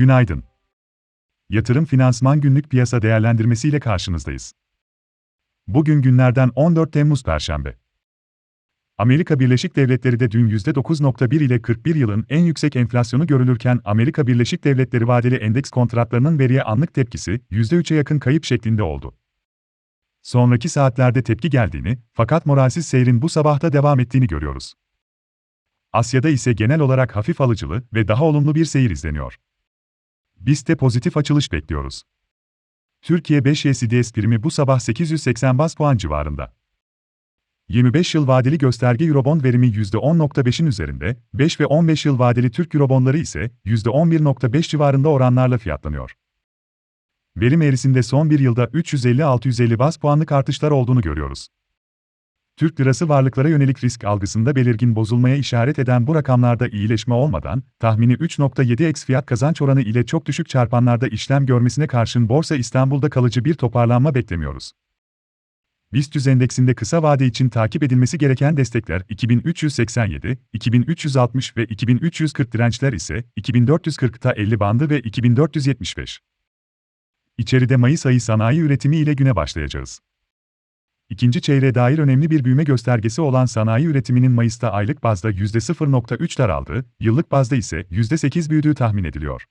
Günaydın. Yatırım Finansman Günlük Piyasa Değerlendirmesi ile karşınızdayız. Bugün günlerden 14 Temmuz Perşembe. Amerika Birleşik Devletleri de dün %9.1 ile 41 yılın en yüksek enflasyonu görülürken Amerika Birleşik Devletleri vadeli endeks kontratlarının veriye anlık tepkisi %3'e yakın kayıp şeklinde oldu. Sonraki saatlerde tepki geldiğini, fakat moralsiz seyrin bu sabahta devam ettiğini görüyoruz. Asya'da ise genel olarak hafif alıcılı ve daha olumlu bir seyir izleniyor. Biz de pozitif açılış bekliyoruz. Türkiye 5 YCDS primi bu sabah 880 bas puan civarında. 25 yıl vadeli gösterge Eurobond verimi %10.5'in üzerinde, 5 ve 15 yıl vadeli Türk Eurobondları ise %11.5 civarında oranlarla fiyatlanıyor. Verim eğrisinde son bir yılda 350-650 bas puanlık artışlar olduğunu görüyoruz. Türk lirası varlıklara yönelik risk algısında belirgin bozulmaya işaret eden bu rakamlarda iyileşme olmadan, tahmini 3.7x fiyat kazanç oranı ile çok düşük çarpanlarda işlem görmesine karşın Borsa İstanbul'da kalıcı bir toparlanma beklemiyoruz. BIST endeksinde kısa vade için takip edilmesi gereken destekler 2387, 2360 ve 2340 dirençler ise 2440'ta 50 bandı ve 2475. İçeride Mayıs ayı sanayi üretimi ile güne başlayacağız. İkinci çeyreğe dair önemli bir büyüme göstergesi olan sanayi üretiminin Mayıs'ta aylık bazda %0.3 daraldığı, yıllık bazda ise %8 büyüdüğü tahmin ediliyor.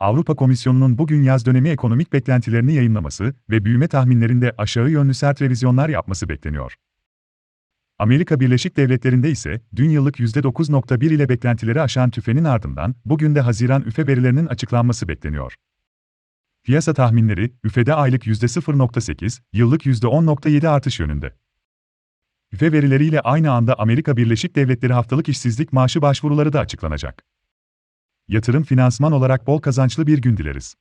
Avrupa Komisyonu'nun bugün yaz dönemi ekonomik beklentilerini yayınlaması ve büyüme tahminlerinde aşağı yönlü sert revizyonlar yapması bekleniyor. Amerika Birleşik Devletleri'nde ise dün yıllık %9.1 ile beklentileri aşan tüfenin ardından bugün de Haziran üfe verilerinin açıklanması bekleniyor. Piyasa tahminleri, üfede aylık %0.8, yıllık %10.7 artış yönünde. Üfe verileriyle aynı anda Amerika Birleşik Devletleri haftalık işsizlik maaşı başvuruları da açıklanacak. Yatırım finansman olarak bol kazançlı bir gün dileriz.